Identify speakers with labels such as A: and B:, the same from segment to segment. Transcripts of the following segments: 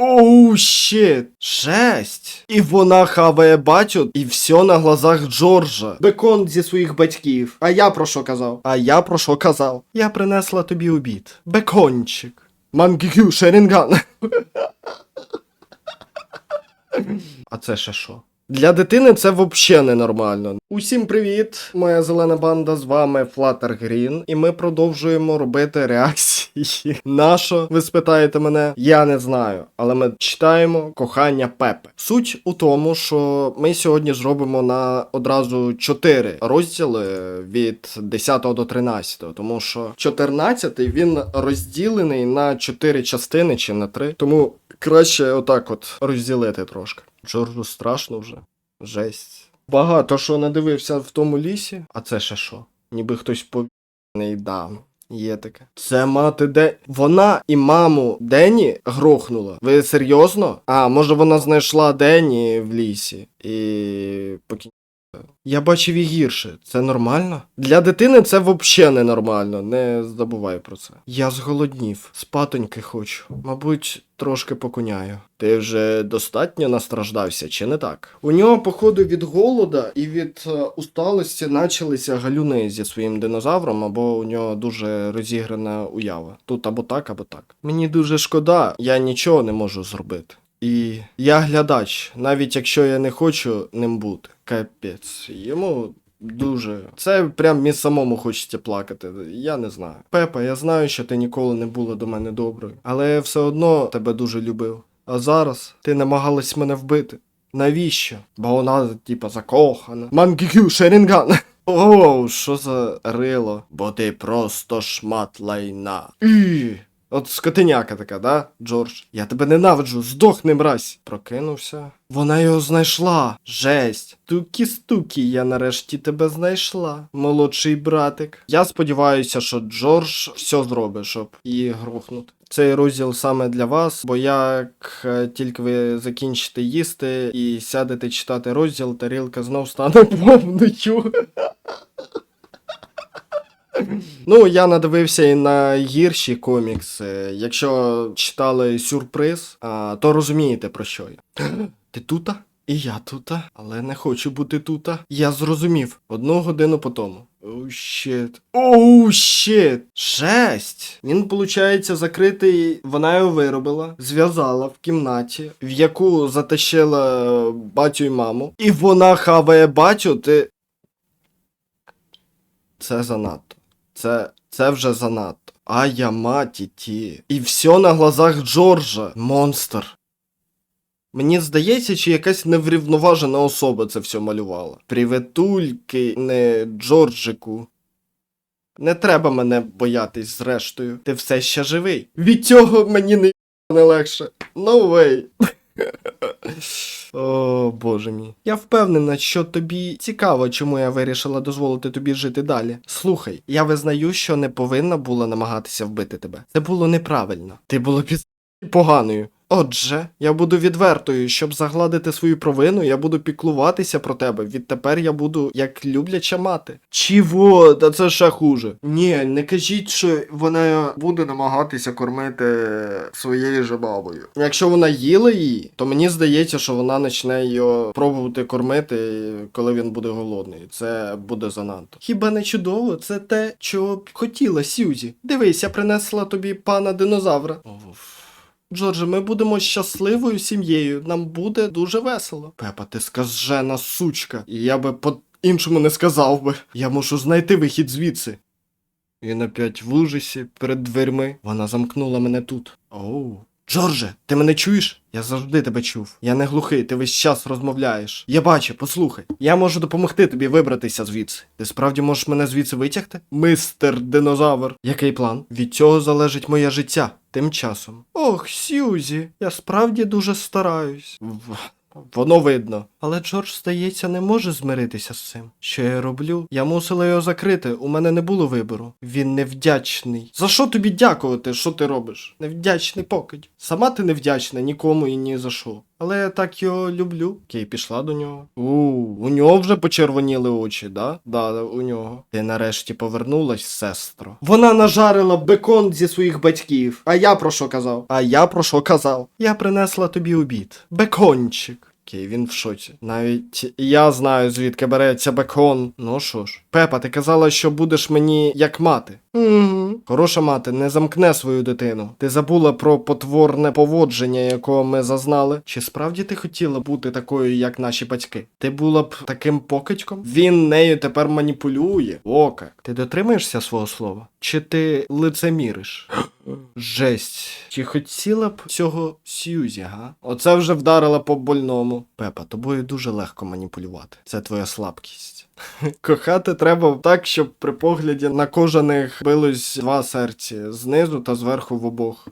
A: Оу, щит! Жесть! І вона хаває батю, і все на глазах Джорджа. Бекон зі своїх батьків. А я про що казав? А я про що казав? Я принесла тобі обід. Бекончик. Мангікю Шерінган. А це ще що? Для дитини це взагалі ненормально. Усім привіт! Моя зелена банда з вами Flutter Green, і ми продовжуємо робити реакції. Нащо? Ви спитаєте мене? Я не знаю, але ми читаємо кохання Пепе. Суть у тому, що ми сьогодні зробимо на одразу 4 розділи від 10 до 13, тому що 14 він розділений на 4 частини чи на 3. Тому краще отак от розділити трошки. Джорджу страшно вже. Жесть. Багато що надивився в тому лісі, а це ще що? Ніби хтось повірений дам. Є таке. Це мати де. Вона і маму Дені грохнула. Ви серйозно? А, може вона знайшла Дені в лісі і покінчила. Я бачив і гірше. Це нормально? Для дитини це взагалі ненормально. Не забувай про це. Я зголоднів, спатоньки хочу. Мабуть, трошки покуняю. Ти вже достатньо настраждався, чи не так? У нього, походу, від голода і від е, усталості почалися галюни зі своїм динозавром, або у нього дуже розіграна уява. Тут або так, або так. Мені дуже шкода, я нічого не можу зробити. І я глядач, навіть якщо я не хочу ним бути. Капець. Йому дуже. Це прям мені самому хочеться плакати. Я не знаю. Пепа, я знаю, що ти ніколи не була до мене доброю, але я все одно тебе дуже любив. А зараз ти намагалась мене вбити. Навіщо? Бо вона, типа, закохана. Мангікю Шерінган. Оу, що за рило? Бо ти просто шмат лайна. І. От скотиняка така, да, Джордж? Я тебе ненавиджу, здохни, мразь. Прокинувся. Вона його знайшла. Жесть. Тукі-стукі, я нарешті тебе знайшла, молодший братик. Я сподіваюся, що Джордж все зробить, щоб її грохнути. Цей розділ саме для вас, бо як е, тільки ви закінчите їсти і сядете читати розділ, тарілка знов стане повною. Ну, я надивився і на гірші комікси. Якщо читали сюрприз, то розумієте про що я. Ти тута? І я тута, але не хочу бути тута. Я зрозумів одну годину по тому. Оу щит. Оу щит! Жесть! Він, виходить, закритий, вона його виробила, зв'язала в кімнаті, в яку затащила батю і маму. І вона хаває батю, ти. Це занадто. Це, це вже занадто. А я маті ті. І все на глазах Джорджа. Монстр. Мені здається, чи якась неврівноважена особа це все малювала. Привітульки, не Джорджику. Не треба мене боятись, зрештою. Ти все ще живий. Від цього мені не, легше. No way. О, боже мій. Я впевнена, що тобі цікаво, чому я вирішила дозволити тобі жити далі. Слухай, я визнаю, що не повинна була намагатися вбити тебе. Це було неправильно. Ти була під поганою. Отже, я буду відвертою, щоб загладити свою провину, я буду піклуватися про тебе. Відтепер я буду як любляча мати. Чого? Та це ще хуже. Ні, не кажіть, що вона буде намагатися кормити своєю же бабою. Якщо вона їла її, то мені здається, що вона почне його пробувати кормити, коли він буде голодний. Це буде занадто. Хіба не чудово? Це те, б хотіла Сюзі. Дивись, я принесла тобі пана динозавра. Оф. Джордже, ми будемо щасливою сім'єю. Нам буде дуже весело. Пепа, ти скажена сучка. І я би по-іншому не сказав би. Я мушу знайти вихід звідси. І нап'ять в ужасі перед дверьми. Вона замкнула мене тут. Оу. Джордже, ти мене чуєш? Я завжди тебе чув. Я не глухий, ти весь час розмовляєш. Я бачу, послухай. Я можу допомогти тобі вибратися звідси. Ти справді можеш мене звідси витягти? Мистер динозавр. Який план? Від цього залежить моє життя. Тим часом. Ох, Сьюзі, я справді дуже стараюсь. В- Воно видно. Але Джордж, здається, не може змиритися з цим. Що я роблю? Я мусила його закрити, у мене не було вибору. Він невдячний. За що тобі дякувати, що ти робиш? Невдячний покидь. Сама ти невдячна нікому і ні за що. Але я так його люблю. Окей, пішла до нього. У, у нього вже почервоніли очі, да? Да, у нього. Ти нарешті повернулась, сестро. Вона нажарила бекон зі своїх батьків. А я про що казав? А я про що казав? Я принесла тобі обід. Бекончик. Окей, він в шоці. Навіть я знаю, звідки береться бекон. Ну що ж. Пепа, ти казала, що будеш мені як мати. Угу. Хороша мати, не замкне свою дитину. Ти забула про потворне поводження, якого ми зазнали. Чи справді ти хотіла бути такою, як наші батьки? Ти була б таким покидьком? Він нею тепер маніпулює. О, як. Ти дотримаєшся свого слова? Чи ти лицеміриш? Жесть. Чи хотіла б цього Сьюзі, га? Оце вже вдарила по больному. Пепа, тобою дуже легко маніпулювати. Це твоя слабкість. Кохати треба так, щоб при погляді на кожаних билось два серці знизу та зверху в обох.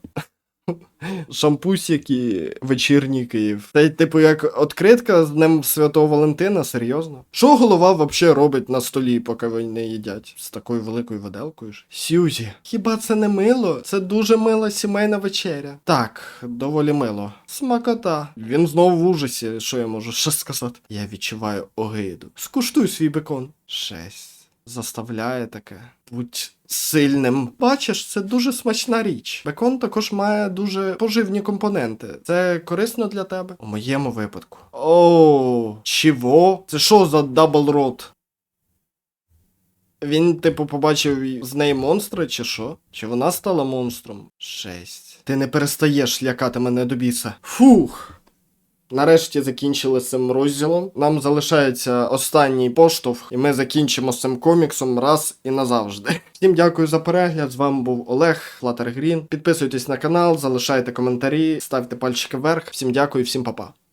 A: Шампусіки, вечірній Київ. Та й типу як откритка з Днем Святого Валентина, серйозно? Що голова вообще робить на столі, поки ви не їдять? З такою великою виделкою ж? Сюзі, хіба це не мило? Це дуже мила сімейна вечеря. Так, доволі мило. Смакота. Він знову в ужасі, що я можу ще сказати? Я відчуваю огиду. Скуштуй свій бекон. Шесть. Заставляє таке. Будь сильним. Бачиш, це дуже смачна річ. Бекон також має дуже поживні компоненти. Це корисно для тебе? У моєму випадку. О, чого? Це що за дабл рот? Він, типу, побачив з неї монстра, чи що? Чи вона стала монстром? Шесть. Ти не перестаєш лякати мене до біса. Фух. Нарешті закінчили цим розділом. Нам залишається останній поштовх, і ми закінчимо цим коміксом раз і назавжди. Всім дякую за перегляд. З вами був Олег Флатергрін. Підписуйтесь на канал, залишайте коментарі, ставте пальчики вверх. Всім дякую, всім па-па.